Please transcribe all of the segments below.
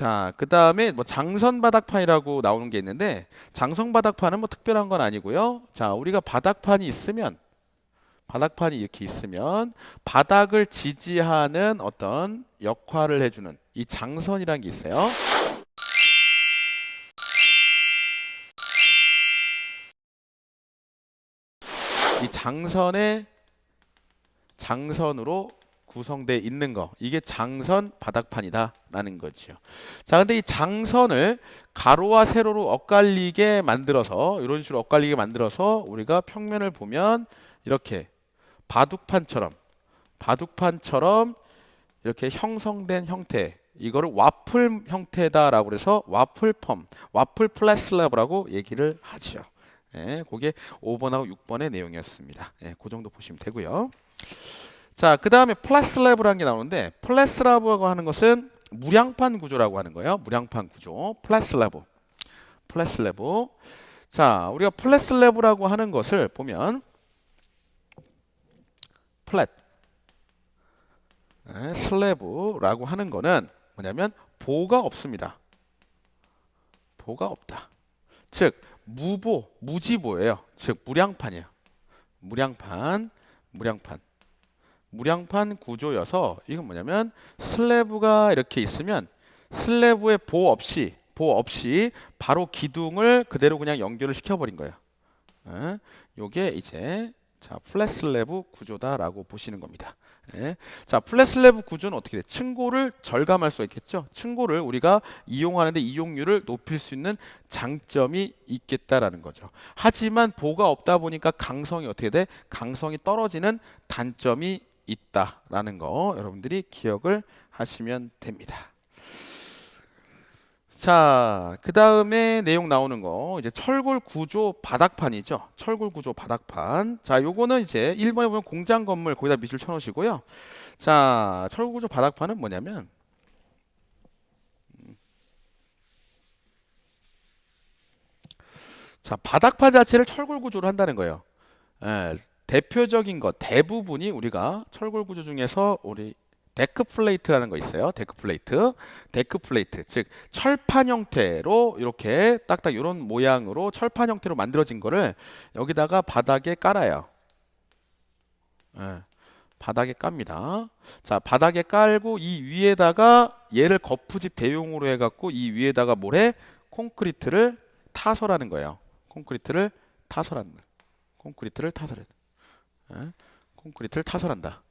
자, 그 다음에 뭐 장선 바닥판이라고 나오는 게 있는데 장선 바닥판은 뭐 특별한 건 아니고요. 자, 우리가 바닥판이 있으면 바닥판이 이렇게 있으면 바닥을 지지하는 어떤 역할을 해주는 이 장선이라는 게 있어요. 이 장선의 장선으로 구성되어 있는 거 이게 장선 바닥판이다라는 거죠. 자, 근데 이 장선을 가로와 세로로 엇갈리게 만들어서 이런 식으로 엇갈리게 만들어서 우리가 평면을 보면 이렇게 바둑판처럼 바둑판처럼 이렇게 형성된 형태 이거를 와플 형태다라고 그래서 와플펌, 와플 플랫슬랩이라고 얘기를 하죠. 예, 그게 5번하고 6번의 내용이었습니다. 예, 그 정도 보시면 되고요. 자, 그 다음에 플랫슬랩이라는 게 나오는데 플랫슬랩이라고 하는 것은 무량판 구조라고 하는 거예요. 무량판 구조, 플랫슬랩, 플랫슬랩. 자, 우리가 플랫슬랩이라고 하는 것을 보면 플랫, 네, 슬래브라고 하는 거는 뭐냐면 보가 없습니다. 보가 없다. 즉 무보, 무지보예요. 즉 무량판이에요. 무량판, 무량판. 무량판 구조여서 이건 뭐냐면 슬래브가 이렇게 있으면 슬래브에 보 없이 보 없이 바로 기둥을 그대로 그냥 연결을 시켜버린 거예요. 예, 요게 이제 자 플랫 슬래브 구조다라고 보시는 겁니다. 예. 자 플랫 슬래브 구조는 어떻게 돼? 층고를 절감할 수 있겠죠. 층고를 우리가 이용하는데 이용률을 높일 수 있는 장점이 있겠다라는 거죠. 하지만 보가 없다 보니까 강성이 어떻게 돼? 강성이 떨어지는 단점이 있다라는 거 여러분들이 기억을 하시면 됩니다. 자, 그 다음에 내용 나오는 거 이제 철골 구조 바닥판이죠. 철골 구조 바닥판. 자, 요거는 이제 1번에 보면 공장 건물 거기다 밑줄 쳐 놓으시고요. 자, 철골 구조 바닥판은 뭐냐면 음. 자, 바닥판 자체를 철골 구조로 한다는 거예요. 예, 대표적인 것 대부분이 우리가 철골 구조 중에서 우리 데크 플레이트라는 거 있어요. 데크 플레이트. 데크 플레이트. 즉 철판 형태로 이렇게 딱딱 이런 모양으로 철판 형태로 만들어진 거를 여기다가 바닥에 깔아요. 예, 바닥에 깝니다. 자, 바닥에 깔고 이 위에다가 얘를 거푸집 대용으로 해 갖고 이 위에다가 뭐래? 콘크리트를 타설하는 거예요. 콘크리트를 타설하는 거예요. 콘크리트를 타설해. 예, 콘크리트를 타설한다.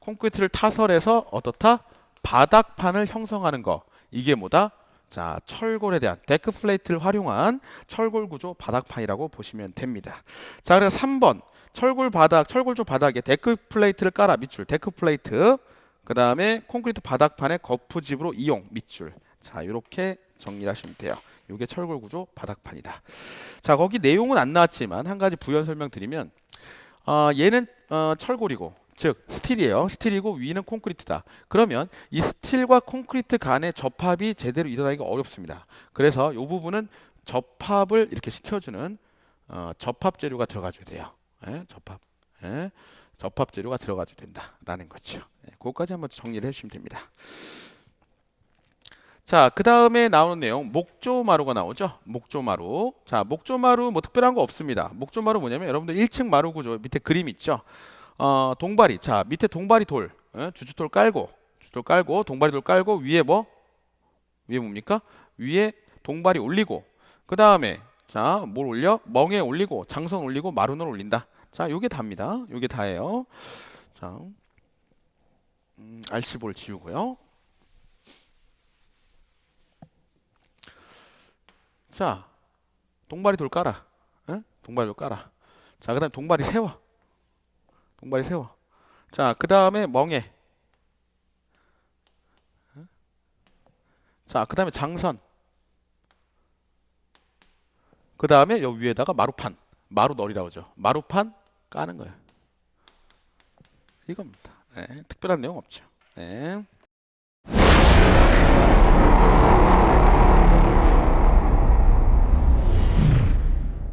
콘크리트를 타설해서 어떻다? 바닥판을 형성하는 거. 이게 뭐다? 자, 철골에 대한 데크 플레이트를 활용한 철골 구조 바닥판이라고 보시면 됩니다. 자, 그래서 3번 철골 바닥, 철골조 바닥에 데크 플레이트를 깔아 밑줄, 데크 플레이트. 그 다음에 콘크리트 바닥판에 거푸집으로 이용 밑줄. 자, 이렇게 정리를 하시면 돼요. 이게 철골 구조 바닥판이다. 자, 거기 내용은 안 나왔지만 한 가지 부연 설명 드리면, 어, 얘는 어, 철골이고, 즉 스틸이에요. 스틸이고 위는 콘크리트다. 그러면 이 스틸과 콘크리트 간의 접합이 제대로 일어나기가 어렵습니다. 그래서 이 부분은 접합을 이렇게 시켜주는 어, 접합 재료가 들어가줘야 돼요. 예, 접합, 예, 접합 재료가 들어가줘야 된다라는 거죠. 예, 그것까지 한번 정리를 해주시면 됩니다. 자, 그 다음에 나오는 내용 목조마루가 나오죠. 목조마루. 자, 목조마루 뭐 특별한 거 없습니다. 목조마루 뭐냐면 여러분들 1층 마루 구조 밑에 그림 있죠. 어, 동바리. 자, 밑에 동바리 돌, 예, 주주돌 깔고, 주돌 깔고, 동바리 돌 깔고 위에 뭐? 위에 뭡니까? 위에 동바리 올리고, 그 다음에 자, 뭘 올려? 멍에 올리고, 장선 올리고, 마루는 올린다. 자, 요게 답니다. 요게 다예요. 자, 음, RC4를 지우고요. 자, 동바리 돌 깔아. 예? 동바리 돌 깔아. 자, 그 다음에 동바리 세워. 동바리 세워. 자, 그 다음에 멍에. 자, 그 다음에 장선. 그 다음에 여 위에다가 마루판. 마루 널이라고 하죠. 마루판 까는 거예요. 이겁니다. 네, 특별한 내용 없죠. 네.